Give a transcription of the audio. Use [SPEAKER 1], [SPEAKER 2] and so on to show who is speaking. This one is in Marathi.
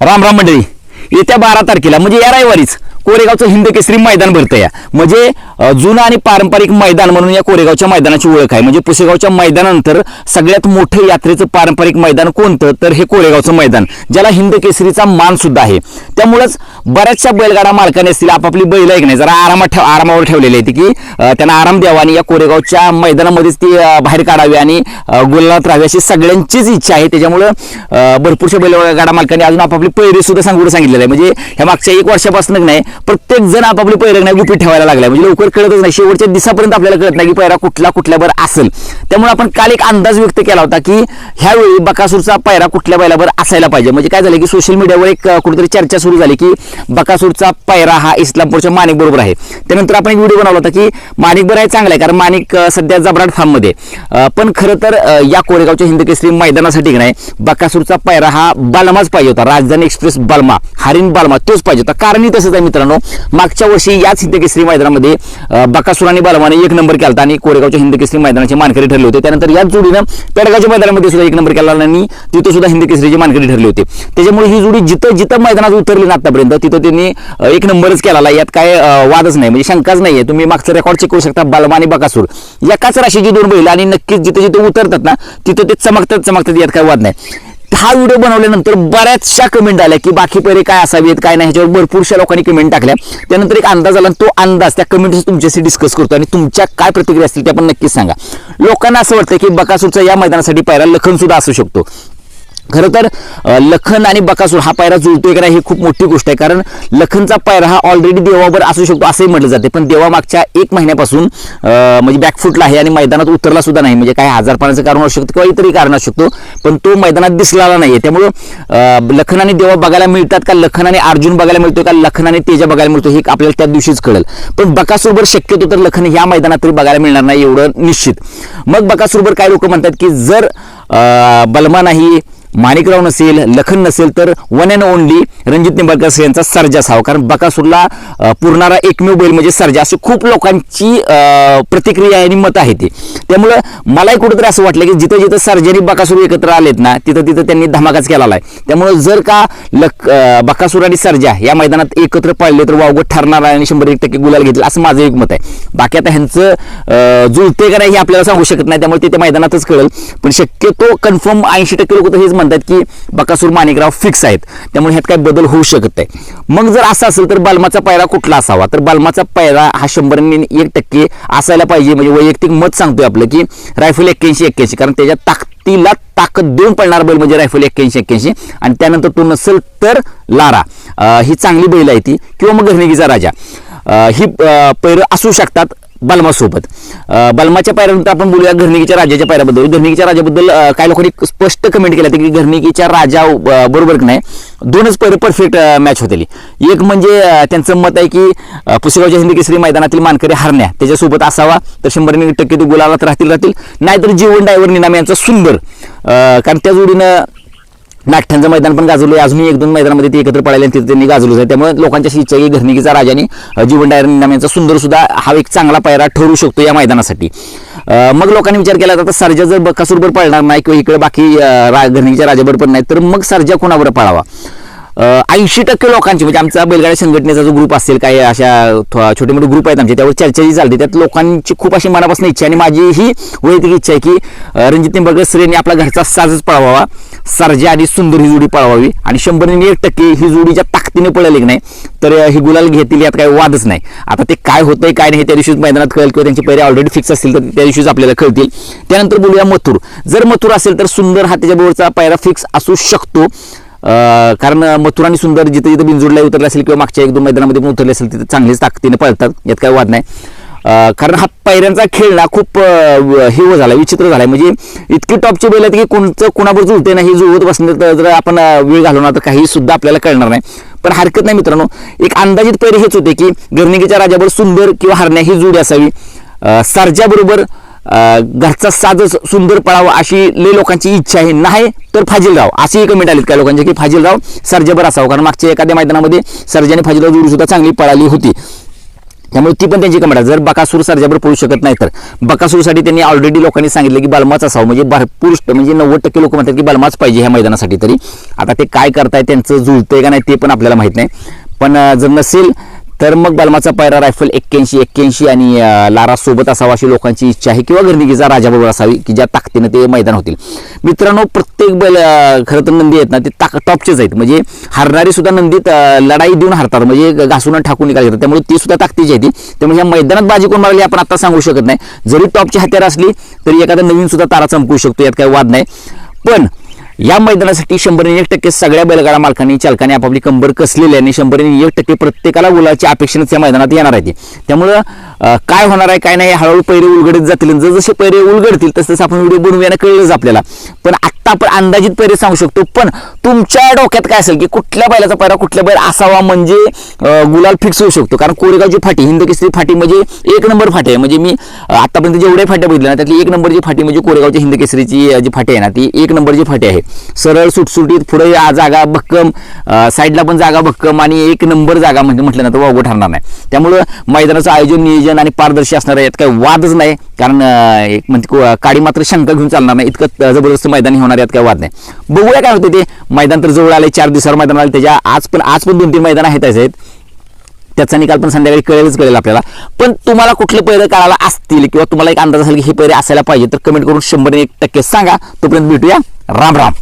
[SPEAKER 1] राम राम मंडळी येत्या बारा तारखेला म्हणजे या रविवारीच. कोरेगावचं हिंद केसरी मैदान भरतं या म्हणजे जुनं आणि पारंपरिक मैदान म्हणून या कोरेगावच्या मैदानाची ओळख आहे. म्हणजे पुसेगावच्या मैदानानंतर सगळ्यात मोठं यात्रेचं पारंपरिक मैदान कोणतं? तर हे कोरेगावचं मैदान ज्याला हिंद केसरीचा मान सुद्धा आहे. त्यामुळंच बऱ्याचशा बैलगाडा मालकाने असतील आपापली बैल ऐक नाही जरा आरामात ठेव आरामावर ठेवलेली आहे की त्यांना आराम द्यावा आणि या कोरेगावच्या मैदानामध्येच ती बाहेर काढावी आणि अ, राहावी अशी सगळ्यांचीच इच्छा आहे. त्याच्यामुळं भरपूरशा बैलगाडा मालकांनी अजून आपापली पैरे सुद्धा सांगून सांगितलेलं आहे. म्हणजे ह्या मागच्या एक वर्षापासून नाही प्रत्येक जण आपापली पैरक नाही गुपित ठेवायला लागलाय. म्हणजे लवकर कळतच नाही. शेवटच्या दिवसापर्यंत आपल्याला कळत नाही की पैरा कुठला कुठल्यावर असेल. त्यामुळे आपण काल एक अंदाज व्यक्त केला होता की ह्यावेळी बकासूरचा पैरा कुठल्या बैलावर असायला पाहिजे. म्हणजे काय झालं की सोशल मीडियावर एक कुठेतरी चर्चा सुरू झाली की बकासूरचा पैरा हा इस्लामपूरच्या माणिक बरोबर आहे. त्यानंतर आपण एक व्हिडिओ बनवला होता की माणिक बरं आहे चांगला आहे. कारण माणिक सध्या जबराट फार्ममध्ये पण खरं तर या कोरेगावच्या हिंदू केसरी मैदानासाठी की नाही बकासूरचा पैरा हा बालमाच पाहिजे होता. राजधानी एक्सप्रेस बालमा हरिण बालमा तोच पाहिजे होता. कारणही तसंच आहे मित्रांनो. मागच्या वर्षी याच हिंद केसरी मैदानामध्ये बकासुराने बकासूर आणि एक नंबर केला आणि कोरेगावच्या हिंद केसरी मैदानाचे मानकरी ठरले होते. त्यानंतर याच जोडीनं पेडगावच्या मैदानामध्ये सुद्धा एक नंबर केला आणि तिथं सुद्धा हिंदकेसरीचे मानकरी ठरले होते. त्याच्यामुळे ही जोडी जिथं जिथं मैदानात उतरली ना आतापर्यंत तिथं त्यांनी एक नंबरच केला यात काय वादच नाही म्हणजे शंकाच नाहीये. तुम्ही मागचं रेकॉर्ड चेक करू शकता बालवा आणि बकासूर. एकाच राशीची दोन बैल आणि नक्कीच जिथे जिथे उतरतात ना तिथं ते चमकतात चमकतात यात काय वाद नाही. हा व्हिडिओ बनवल्यानंतर बऱ्याचशा कमेंट आल्या की बाकी पहिले काय असावेत काय नाही ह्याच्यावर भरपूरशा लोकांनी कमेंट टाकल्या. त्यानंतर एक अंदाज आला तो अंदाज त्या कमेंट तुमच्याशी डिस्कस करतो आणि तुमच्या काय प्रतिक्रिया असतील त्या पण नक्कीच सांगा. लोकांना असं वाटतं की बकासूरचा या मैदानासाठी पायरा लखन सुद्धा असू शकतो. खरं तर लखन आणि बकासूर हा पायरा जुळतोय का नाही ही खूप मोठी गोष्ट आहे. कारण लखनचा पायरा हा ऑलरेडी देवावर असू शकतो असंही म्हटलं जाते. पण देवा मागच्या एक महिन्यापासून म्हणजे बॅकफुटला आहे आणि मैदानात उतरला सुद्धा नाही. म्हणजे काय आजारपणाचं कारण असू शकतं किंवा इतरही कारण असू शकतो. पण तो मैदानात दिसलेला आहे त्यामुळं लखन आणि देवा बघायला मिळतात का? लखन आणि अर्जुन बघायला मिळतो का? लखन आणि तेजा बघायला मिळतो हे आपल्याला त्या दिवशीच कळेल. पण बकासूरवर शक्यतो तर लखन ह्या मैदानात तरी बघायला मिळणार नाही एवढं निश्चित. मग बकासूरवर काय लोक म्हणतात की जर बलमा नाही माणिकराव नसेल लखन नसेल तर one and only Ranjit Nimbalkar यांचा सर्जा असावा कारण बकासूरला पुरणारा एकमेव बैल म्हणजे सर्जा. अशी खूप लोकांची प्रतिक्रिया आणि मत आहे ती. त्यामुळं मलाही कुठेतरी असं वाटलं की जिथं जिथं सर्जा आणि बकासूर एकत्र आलेत ना तिथं तिथं त्यांनी धमाकाच केलेला आहे. त्यामुळं जर का लक बकासूर आणि सर्जा या मैदानात एकत्र पाळले तर वावगत ठरणार आहे आणि शंभर एक टक्के गुलाल घेतील असं माझं एक मत आहे. बाकी आता ह्यांचं जुळते का नाही हे आपल्याला सांगू शकत नाही त्यामुळे ते त्या मैदानातच कळेल. पण शक्यतो कन्फर्म ऐंशी टक्के लोक तर हेच म्हणतात. की बकासूर माणिकराव फिक्स आहेत. त्यामुळे ह्यात काय बदल होऊ शकत नाही. मग जर असं असेल तर बालमाचा पायरा कुठला असावा? तर बालमाचा पायरा हा शंभर एक टक्के असायला पाहिजे. म्हणजे वैयक्तिक मत सांगतोय आपलं की रायफल एक्क्याऐंशी एक्क्याऐंशी. कारण त्याच्या ताकदीला ताकद देऊन पडणार बैल म्हणजे रायफल एक्क्याऐंशी एक्क्याऐंशी. आणि त्यानंतर तो नसेल तर लारा. ही चांगली बैल आहे ती. किंवा मग घरणिकीचा राजा. ही पैर असू शकतात. बलमासोबत. अं, बलमाच्या पायऱ्यानंतर आपण बोलूया घरणिकीच्या राजाच्या पायऱ्याबद्दल. घरणिकीच्या राजाबद्दल काही लोकांनी स्पष्ट कमेंट केलं की घरणिकीच्या राजा बरोबर नाही? दोनच पैर परफेक्ट मॅच होतेली. एक म्हणजे त्यांचं मत आहे की पुसेगावच्या हिंदी केसरी मैदानातील मानकरी हरण्या त्याच्यासोबत असावा तर शंभर टक्के ते गुलालात राहतील राहतील. नाहीतर जीवन डायव्हर निनाम यांचा सुंदर कारण त्या जोडीनं नाट्यांचं मैदान पण गाजवलं अजूनही एक दोन मैदानामध्ये ते एकत्र पडायला तिथे त्यांनी गाजवलं आहे. त्यामुळे लोकांच्या अशी इच्छा की घरणिकीचा राजाने जीवन डायर यांचा सुंदर सुद्धा हा एक चांगला पायरा ठरू शकतो या मैदानासाठी. मग लोकांनी विचार केला तर सर्जा जर बकासूरवर पळणार नाही किंवा इकडे बाकी रा- घरणिकीच्या राजाबरोबर पण नाही तर मग सर्जा कोणावर पळावा? ऐंशी टक्के लोकांची म्हणजे आमचा बैलगाड्या संघटनेचा जो ग्रुप असेल काही अशा थो- छोटे मोठे ग्रुप आहेत आमचे त्यावर चर्चा जी चालते त्यात लोकांची खूप अशी मनापासून इच्छा आणि माझी ही वैयक्तिक इच्छा आहे की रणजित निंबाळकर सर आपला घरचा साजच पळवावा. सरजा आणि सुंदर ही जोडी पळवावी. आणि शंभर आणि एक टक्के ही जोडीच्या ताकदीने पळाली की नाही तर ही गुलाल घेतील यात काही वादच नाही. आता ते काय होतंय काय नाही त्या दिवशीच मैदानात कळेल किंवा त्यांचे पैरे ऑलरेडी फिक्स असतील तर त्या दिवशीच आपल्याला कळतील. त्यानंतर बोलूया मथुर. जर मथुर असेल तर सुंदर हा त्याच्याबरोबरचा पायरा फिक्स असू शकतो. कारण मथुर आणि सुंदर जिथे जिथे बिंजोडला उतरले असेल किंवा मागच्या एक दोन मैदानामध्ये पण उतरले असेल तिथे चांगलीच ताकदीने पळतात. यात काही वाद नाही. कारण हा पायऱ्यांचा खेळ ना खूप व- हे झाला विचित्र झालाय. म्हणजे इतकी टॉपची बैल आहेत की कोणचं कोणावर जुळते नाही जुळवत बसलं तर जर आपण वेळ घालवणार तर काही सुद्धा आपल्याला कळणार नाही. पण हरकत नाही मित्रांनो. एक अंदाजित पैरे हेच होते की गर्णिकेच्या राजाबरोबर सुंदर किंवा हरण्या ही जुडी असावी. अं, घरचा साजच सुंदर पळावा अशी लय लोकांची इच्छा आहे नाही तर फाजीलराव. असेही कमेंट आलीत काही लोकांच्या की फाजीलराव सर्जेभर असावं. कारण मागच्या एखाद्या मैदानामध्ये सर्जाने फाजीलराव जोडी सुद्धा चांगली पळाली होती. त्यामुळे ती पण त्यांची कमेंट आहे जर बकासूर सर्जाबर पळू शकत नाही तर. बकासूरसाठी त्यांनी ऑलरेडी लोकांनी सांगितलं की बलमाच असावं. म्हणजे भरपूर म्हणजे नव्वद टक्के लोक म्हणतात की बलमाच पाहिजे ह्या मैदानासाठी तरी. आता ते काय करताय त्यांचं जुळतंय का नाही ते पण आपल्याला माहीत नाही. पण जर नसेल तर मग बलमाचा पायरा रायफल एक्क्याऐंशी एक्क्याऐंशी आणि लारा सोबत असावा अशी लोकांची इच्छा आहे किंवा गर्दीगीचा राजाबरोबर असावी की ज्या ताकदीनं ते मैदान होतील. मित्रांनो प्रत्येक बैल खरं तर नंदी आहेत ना ते ताक टॉपचेच आहेत. म्हणजे हारणारे सुद्धा नंदीत लढाई देऊन हारतात. म्हणजे घासून ठाकून निकाल घेतात. त्यामुळे ती सुद्धा ताकदीची आहे ती. त्यामुळे ह्या मैदानात बाजी कोण मारली आपण आता सांगू शकत नाही. जरी टॉपची हत्यार असली तरी एखादा नवीन सुद्धा तारा चमकू शकतो. यात काही वाद नाही. पण या मैदानासाठी शंभरने एक टक्के सगळ्या बैलगाडा मालकांनी चालकांनी आपापली कंबर कसलेली आहे आणि शंभरने एक टक्के प्रत्येकाला उलाची अपेक्षाच या मैदानात येणार आहे त्यामुळं काय होणार आहे काय नाही हळूहळू पैरे उलगडत जातील. आणि जसजसे पैरे उलगडतील तसं तसं आपण व्हिडिओ बनवूया कळलंच आपल्याला. पण आत्ता आपण अंदाजित पैरे सांगू शकतो. पण तुमच्या डोक्यात काय असेल की कुठल्या बैलाचा पैरा कुठल्या बैल असावा म्हणजे गुलाल फिक्स होऊ शकतो. कारण कोरेगावची फाटी हिंद केसरी फाटी म्हणजे एक नंबर फाटी आहे. म्हणजे मी आतापर्यंत जेवढ्या फाट्या बघितल्या ना त्यातली एक नंबरची फाटी म्हणजे कोरेगावची हिंद केसरीची जी फाटी आहे ना ती एक नंबरची फाटी आहे. सरळ सुटसुटीत पुढे जागा भक्कम साईडला पण जागा भक्कम आणि एक नंबर जागा म्हणजे म्हटलं ना तर वावगं ठरणार नाही. त्यामुळं मैदानाचं आयोजन नियोजन आणि पारदर्शी असणार यात काही वादच नाही. कारण एक म्हणजे काडी मात्र शंका घेऊन चालणार नाही. इतकं जबरदस्त मैदान होणार होणार यात काही वाद नाही. बघूया काय होते ते. मैदान तर जवळ आले चार दिवसावर मैदान आले त्याच्या. आज पण आज पण दोन तीन मैदान आहेत आहेत त्याचा निकाल पण संध्याकाळी कळेलच कळेल आपल्याला. पण तुम्हाला कुठले पैरे काढायला असतील किंवा तुम्हाला एक अंदाज असेल की हे पैरे असायला पाहिजे तर कमेंट करून शंभर एक टक्के सांगा. तोपर्यंत भेटूया. राम राम.